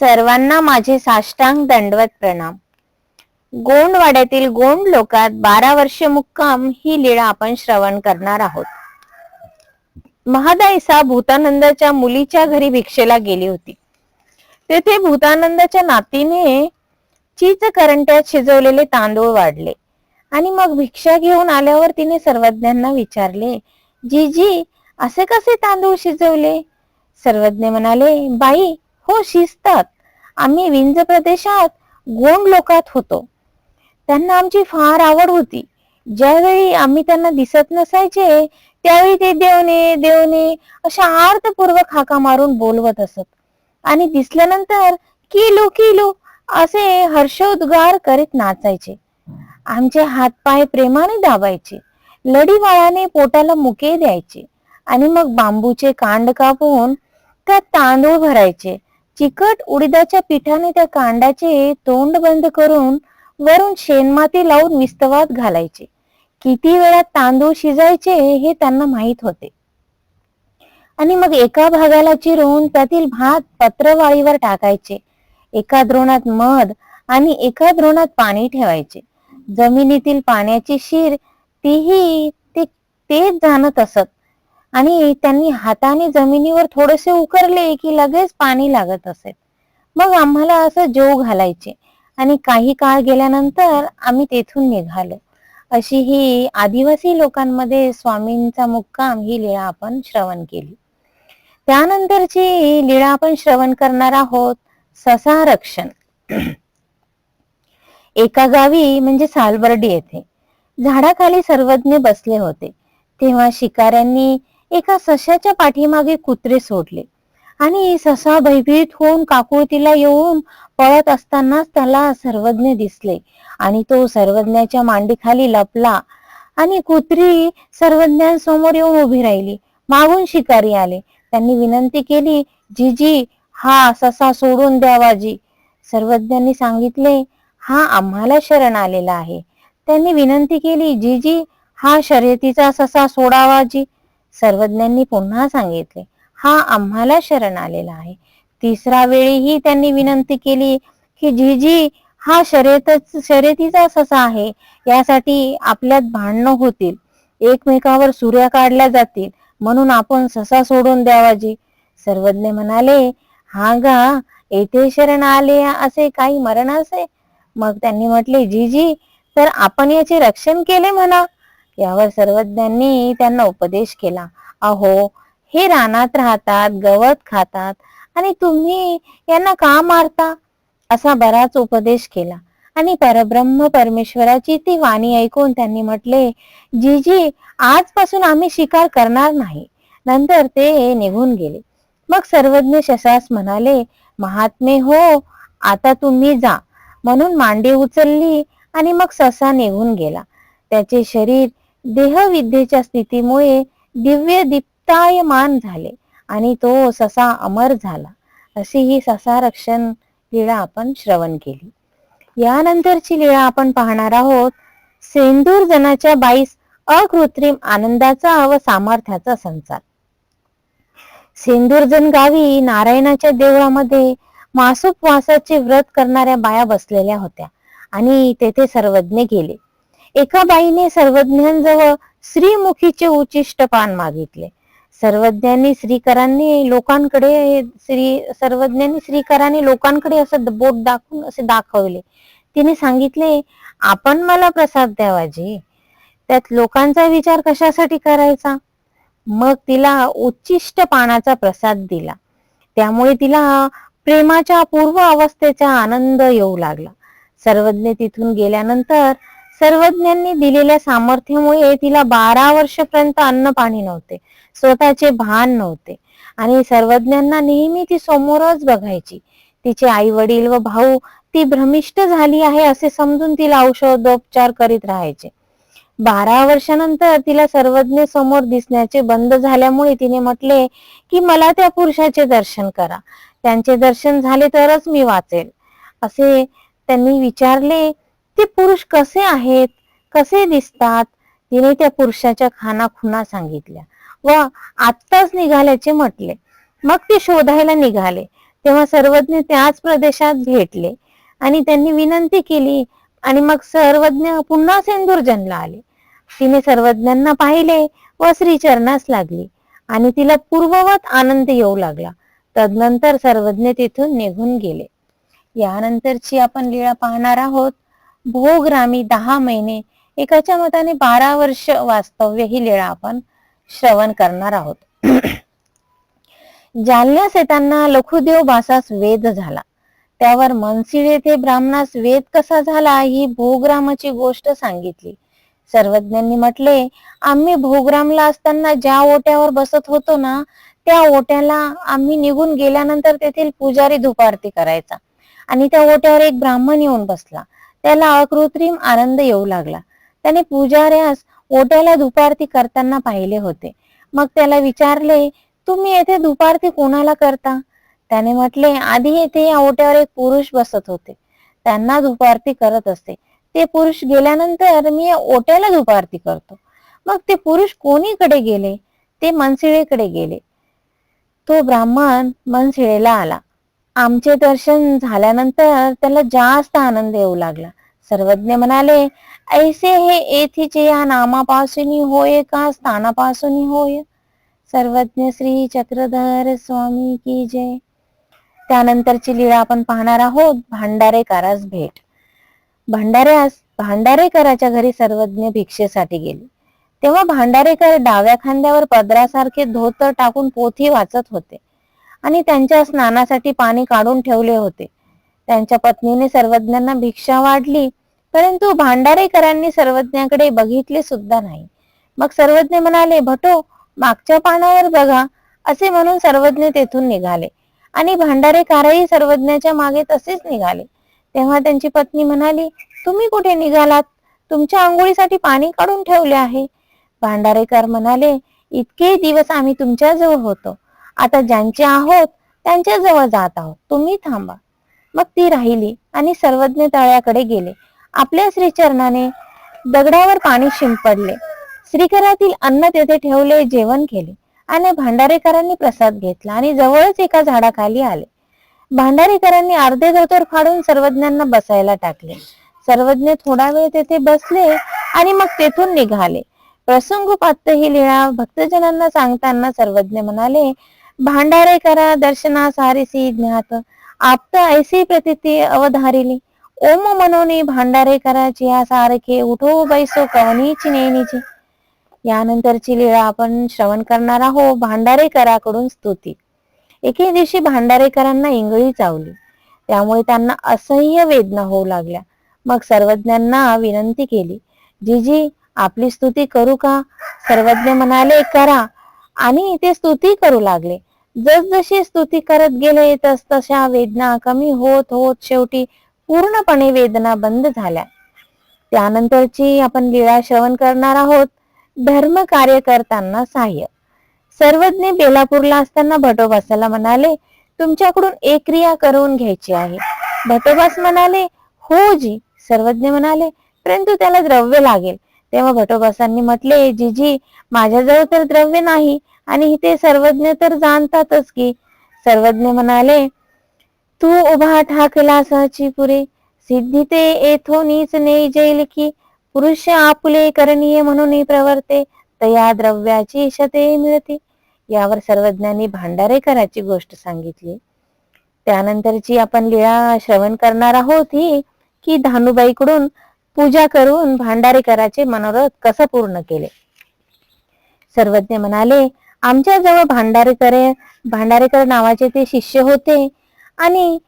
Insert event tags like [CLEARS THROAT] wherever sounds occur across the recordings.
सर्वांना माझे साष्टांग दंडवत प्रणाम. गोंडवाड्यातील गोंड लोकात बारा वर्ष मुक्काम ही लीळा आपण श्रवण करणार आहोत. महादाईसा भूतानंदाच्या मुलीच्या घरी भिक्षेला गेली होती. तेथे भूतानंदाच्या नातीने चीच करंट्यात शिजवलेले तांदूळ वाढले आणि मग भिक्षा घेऊन आल्यावर तिने सर्वज्ञांना विचारले जीजी असे कसे तांदूळ शिजवले? सर्वज्ञ म्हणाले बाई हो शिजतात. आम्ही विंज प्रदेशात गोंड लोकात होतो. त्यांना आमची फार आवड होती. ज्यावेळी आम्ही त्यांना दिसत नसायचे त्यावेळी ते देवने देवने अशा आर्थपूर्वक हाका मारून बोलवत असत. आणि दिसल्यानंतर किलो किलो असे हर्षोद्गार करीत नाचायचे. आमचे हातपाय प्रेमाने दाबायचे. लढीवाळाने पोटाला मुके द्यायचे. आणि मग बांबूचे कांड कापून त्यात तांदूळ भरायचे. चिकट उडीदाच्या पिठाने त्या कांडाचे तोंड बंद करून वरून शेणमाती लावून विस्तवात घालायचे. किती वेळात तांदूळ शिजायचे हे त्यांना माहीत होते. आणि मग एका भागाला चिरून त्यातील भात पत्रवाळीवर टाकायचे. एका द्रोणात मध आणि एका द्रोणात पाणी ठेवायचे. जमिनीतील पाण्याची शीर तीही ते तेच जाणत असत. आणि त्यांनी हाताने जमिनीवर थोडेसे उकरले की लगेच पाणी लागत असेल मग आम्हाला असं जेव घालायचे. आणि काही काळ गेल्यानंतर आम्ही तेथून निघालो. अशी ही आदिवासी लोकांमध्ये स्वामींचा मुक्काम ही लीळा आपण श्रवण केली. त्यानंतरची लीळा आपण श्रवण करणार आहोत ससा रक्षण एका गावी म्हणजे सालबर्डी येथे. झाडाखाली सर्वज्ञ बसले होते. तेव्हा शिकाऱ्यांनी एका सशाच्या पाठीमागे कुत्रे सोडले. आणि ससा भयभीत होऊन काकुळतीला येऊन पळत असतानाच त्याला सर्वज्ञ दिसले. आणि तो सर्वज्ञाच्या मांडीखाली लपला आणि कुत्री सर्वज्ञांसमोर येऊन उभी राहिली. मागून शिकारी आले. त्यांनी विनंती केली जीजी हा ससा सोडून द्यावाजी सर्वज्ञांनी सांगितले हा आम्हाला शरण आलेला आहे. त्यांनी विनंती केली जीजी हा शर्यतीचा ससा सोडावाजी सर्वज्ञांनी पुन्हा सांगितले हा आम्हाला शरण आलेला आहे. तिसरा वेळीही त्यांनी विनंती केली की जीजी हा शर्यतच शर्यतीचा ससा आहे यासाठी आपल्यात भांडणं होतील. एकमेकावर सूर्या काढल्या जातील म्हणून आपण ससा सोडून द्यावाजी सर्वज्ञ म्हणाले हा गा येथे शरण आले असे काही मरण असे? मग त्यांनी म्हटले जी जी तर आपण याचे रक्षण केले म्हणा. यावर सर्वज्ञांनी त्यांना उपदेश केला. अहो हे रानात राहतात गवत खातात आणि तुम्ही यांना का मारता? असा बराच उपदेश केला. आणि परब्रह्म परमेश्वराची ती वाणी ऐकून त्यांनी म्हटले जीजी आजपासून आम्ही शिकार करणार नाही. नंतर ते निघून गेले. मग सर्वज्ञ शशास म्हणाले महात्मे हो आता तुम्ही जा. म्हणून मांडी उचलली आणि मग ससा निघून गेला. त्याचे शरीर देहविद्येच्या स्थितीमुळे दिव्य दीप्तायमान झाले आणि तो ससा अमर झाला. अशी ही ससा रक्षण लीळा आपण श्रवण केली. यानंतरची लीळा आपण पाहणार आहोत. सेंदूर जनाच्या बाईस अकृत्रिम आनंदाचा व सामर्थ्याचा संचार सेंदूरजन गावी नारायणाच्या देवळामध्ये मासुपवासाचे व्रत करणाऱ्या बाया बसलेल्या होत्या आणि तेथे सर्वज्ञ गेले. एका बाईने सर्वज्ञांजवळ श्रीमुखीचे उचिष्ट पान मागितले. सर्वज्ञांनी श्रीकरांनी लोकांकडे श्री सर्वज्ञांनी श्रीकरांनी लोकांकडे असं बोट दाखवून असे दाखवले. तिने सांगितले आपण मला प्रसाद द्यावाजी त्यात लोकांचा विचार कशासाठी करायचा? मग तिला उच्चिष्ट पानाचा प्रसाद दिला. त्यामुळे तिला प्रेमाच्या पूर्व अवस्थेचा आनंद येऊ लागला. सर्वज्ञ तिथून गेल्यानंतर सर्वज्ञांनी दिलेल्या सामर्थ्यामुळे तिला बारा वर्षपर्यंत अन्न पाणी नव्हते स्वतःचे भान नव्हते. आणि सर्वज्ञांना नेहमी ती समोरच बघायची. तिचे आई वडील व भाऊ ती भ्रमिष्ट झाली आहे असे समजून तिला औषधोपचार करीत राहायचे. बारा वर्षानंतर तिला सर्वज्ञ समोर दिसण्याचे बंद झाल्यामुळे तिने म्हटले की मला त्या पुरुषाचे दर्शन करा. त्यांचे दर्शन झाले तरच मी वाचेल. असे त्यांनी विचारले. ते पुरुष कसे आहेत? कसे दिसतात? तिने त्या पुरुषाच्या खाना खुना सांगितल्या. व आत्ताच निघाल्याचे म्हटले. मग ते शोधायला निघाले. तेव्हा सर्वज्ञ त्याच प्रदेशात भेटले. आणि त्यांनी विनंती केली. आणि मग सर्वज्ञ पुन्हा सिंदूरजनला आले. तिने सर्वज्ञांना पाहिले व श्रीचरणास लागली. आणि तिला पूर्ववत आनंद येऊ लागला. तदनंतर सर्वज्ञ तिथून निघून गेले. यानंतरची आपण लीळा पाहणार आहोत. भोगरामी दहा महिने एकाच्या मताने बारा वर्ष वास्तव्य ही लीळा आपण श्रवण करणार आहोत. जालन्यास येताना लखुदेव बासास वेद झाला. त्यावर मनसिळ येथे ब्राह्मणास वेद कसा झाला ही भोगरामाची गोष्ट सांगितली. सर्वज्ञांनी म्हटले आम्ही भोगरामला असताना ज्या ओट्यावर बसत होतो ना त्या ओट्याला आम्ही निघून गेल्यानंतर तेथील पुजारी धुपारती करायचा. आणि त्या ओट्यावर एक ब्राह्मण येऊन बसला. त्याला अकृत्रिम आनंद येऊ लागला. त्याने पुजाऱ्यास ओट्याला दुपारती करताना पाहिले होते. मग त्याला विचारले तुम्ही येथे दुपारती कोणाला करता? त्याने म्हटले आधी येथे या ओट्यावर एक पुरुष बसत होते. त्यांना दुपारती करत असते. ते पुरुष गेल्यानंतर मी या ओट्याला दुपारती करतो. मग ते पुरुष कोणीकडे गेले? ते मनसिळेकडे गेले. तो ब्राह्मण मनसिळेला आला. आमचे दर्शन झाल्यानंतर त्याला जास्त आनंद येऊ लागला. सर्वज्ञ म्हणाले ऐसे हे येथीचे या नामापासून होय का स्थानापासून होय? सर्वज्ञ श्री चक्रधर स्वामी की जय. त्यानंतरची लीळा आपण पाहणार आहोत भांडारेकारास भेट. भांडाऱ्यास भांडारेकराच्या घरी सर्वज्ञ भिक्षेसाठी गेले. तेव्हा भांडारेकर डाव्या खांद्यावर पदरासारखे धोतर टाकून पोथी वाचत होते. आणि त्यांच्या स्नानासाठी पाणी काढून ठेवले होते. त्यांच्या पत्नीने सर्वज्ञांना भिक्षा वाढली परंतु भांडारेकरांनी सर्वज्ञाकडे बघितले सुद्धा नाही. मग सर्वज्ञ म्हणाले भटो मागच्या पानावर बघा असे म्हणून सर्वज्ञ तेथून निघाले. आणि भांडारेकारही सर्वज्ञाच्या मागे तसेच निघाले. तेव्हा त्यांची पत्नी म्हणाली तुम्ही कुठे निघालात? तुमच्या आंघोळीसाठी पाणी काढून ठेवले आहे. भांडारेकर म्हणाले इतके दिवस आम्ही तुमच्याजवळ होतो. आता ज्यांचे आहोत त्यांच्या जवळ जात आहोत. तुम्ही थांबा. मग ती राहिली आणि सर्वज्ञ तळ्याकडे गेले. आपल्या श्रीचरणाने दगडावर पाणी शिंपडले. श्रीकरातील अन्न तेथे ठेवले जेवण केले आणि भांडारेकरांनी प्रसाद घेतला आणि जवळच एका झाडाखाली आले. भांडारेकरांनी अर्धे धोतर फाडून सर्वज्ञांना बसायला टाकले. सर्वज्ञ थोडा वेळ तेथे बसले आणि मग तेथून निघाले. प्रसंगोपात ही लीळा भक्तजनांना सांगताना सर्वज्ञ म्हणाले ಭಾಂಡಾರೇಕರ ದರ್ಶನ ಸಾರಿಸಿ ज्ञात. ಆಪ್ತ ಐಸಿ प्रतिती ಅವಧಾರಿಲಿ ओम मनोनी भांडारे कराची सारखे उठो बैसो कवनीची नेनीची यानंतरची लीळा आपण श्रवण करणार आहोत. भांडारेकराकडून स्तुती. एके दिवशी भांडारेकरांना इंगळी चावली. त्यामुळे त्यांना असह्य वेदना होऊ लागल्या. मग सर्वज्ञांना विनंती केली जीजी आपली स्तुती करू का? सर्वज्ञ म्हणाले करा. आणि ते स्तुती करू लागले. जसजशी स्तुती करत गेले तसतशा वेदना कमी होत होत शेवटी पूर्णपणे वेदना बंद झाल्या. त्यानंतरची आपण लीळा श्रवण करणार आहोत. धर्म कार्य करताना सहाय्य. सर्वज्ञ बेलापूरला असताना भटोबासाला म्हणाले तुमच्याकडून एक क्रिया करून घ्यायची आहे. भटोबास म्हणाले हो जी. सर्वज्ञ म्हणाले परंतु त्याला द्रव्य लागेल. तेव्हा भटोबासांनी म्हटले जीजी माझ्याजवळ तर द्रव्य नाही आणि ते सर्वज्ञ तर जाणतातच की सर्वज्ञ म्हणाले तू उभा ठाकला सहची पुरे सिद्धी ते येथो नीच ने जैल की पुरुष आपुले करणीय म्हणून प्रवर्ते तया द्रव्याची शते मिळते. यावर सर्वज्ञांनी भांडारेकराची गोष्ट सांगितली. त्यानंतरची आपण लीळा श्रवण करणार आहोत ही की धानुबाईकडून पूजा करून भांडारेकराचे मनोरथ कसं पूर्ण केले? सर्वज्ञ म्हणाले आमच्या जवळ भांडारेकर भांडारेकर नावाचे ते शिष्य होते. आणि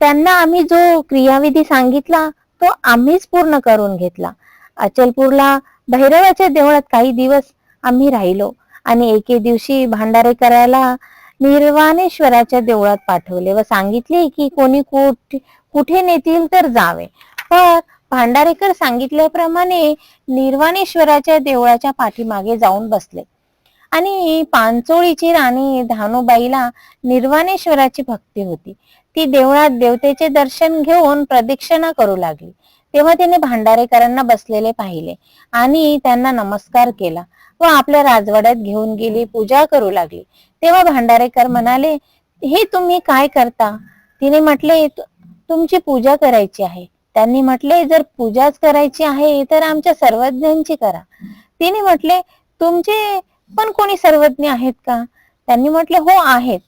त्यांना आम्ही जो क्रियाविधी सांगितला तो आम्हीच पूर्ण करून घेतला. अचलपूरला भैरवाच्या देवळात काही दिवस आम्ही राहिलो आणि एके दिवशी भांडारेकराला निर्वाणेश्वराच्या देवळात पाठवले व सांगितले की कोणी कुठे कुठे नेतील तर जावे. पण भांडारेकर सांगितल्याप्रमाणे निर्वाणेश्वराच्या देवळाच्या पाठीमागे जाऊन बसले. आणि पांचोळीची राणी धानुबाईला निर्वाणेश्वराची भक्ती होती. ती देवळात देवतेचे दर्शन घेऊन प्रदक्षिणा करू लागली. तेव्हा तिने भांडारेकरांना बसलेले पाहिले आणि त्यांना नमस्कार केला व आपल्या राजवाड्यात घेऊन गेली पूजा करू लागली. तेव्हा भांडारेकर म्हणाले हे तुम्ही काय करता? तिने म्हटले तुमची पूजा करायची आहे. त्यांनी म्हटले जर पूजाच करायची आहे तर आमच्या सर्वज्ञांची करा. तिने म्हटले तुमचे पण कोणी सर्वज्ञ आहेत का? त्यांनी म्हटले हो आहेत.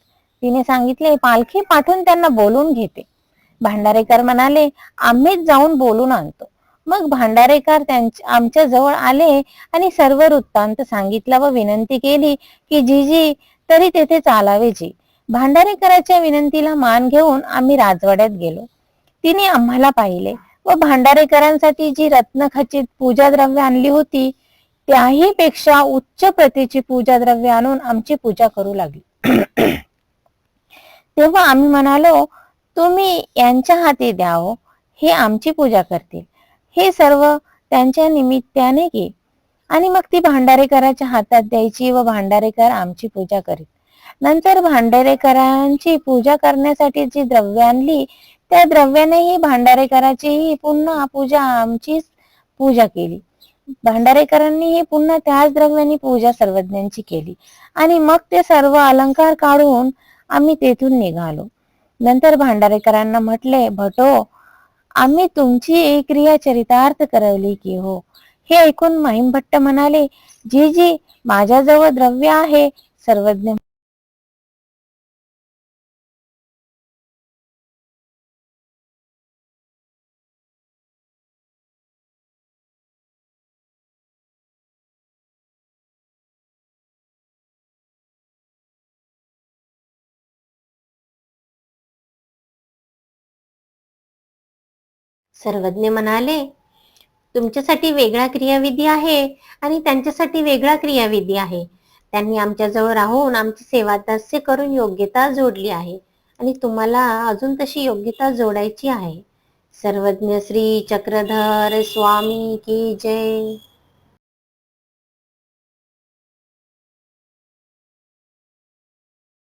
तिने सांगितले पालखी पाठवून त्यांना बोलून घेते. भांडारेकर म्हणाले आम्हीच जाऊन बोलून आणतो. मग भांडारेकर त्यांच्या आमच्या जवळ आले आणि सर्व वृत्तांत सांगितला व विनंती केली की जीजी तरी तेथे चालावे जी. भांडारेकराच्या विनंतीला मान घेऊन आम्ही राजवाड्यात गेलो. तिने आम्हाला पाहिले व भांडारेकरांसाठी जी रत्नखचित पूजा द्रव्य आणली होती त्याही पेक्षा उच्च प्रतीची पूजा द्रव्य आणून आमची पूजा करू लागली. [CLEARS THROAT] तेव्हा आम्ही म्हणालो तुम्ही यांच्या हाती द्याव हे आमची पूजा करतील. हे सर्व त्यांच्या निमित्ताने घे. आणि मग ती भांडारेकराच्या हातात द्यायची व भांडारेकर आमची पूजा करीत. नंतर भांडारेकरांची पूजा करण्यासाठी जी द्रव्य आणली त्या द्रव्यानेही भांडारेकराचीही पुन्हा पूजा आमचीच पूजा केली. भांडारेकरांनीही पुन्हा त्याच द्रव्याने पूजा सर्वज्ञांची केली. आणि मग ते सर्व अलंकार काढून आम्ही तेथून निघालो. नंतर भांडारेकरांना म्हटले भटो आम्ही तुमची एक क्रिया चरितार्थ करवली की हो. हे ऐकून माहीम भट्ट म्हणाले जी जी माझ्याजवळ द्रव्य आहे सर्वज्ञ सर्वज्ञ म्हणाले तुमच्यासाठी वेगळा क्रियाविधी आहे आणि त्यांच्यासाठी वेगळा क्रियाविधी आहे. त्यांनी आमच्याजवळ राहून आमची सेवा दास्य करून योग्यता जोडली आहे आणि तुम्हाला अजून तशी योग्यता जोडायची आहे. सर्वज्ञ श्री चक्रधर स्वामी की जय.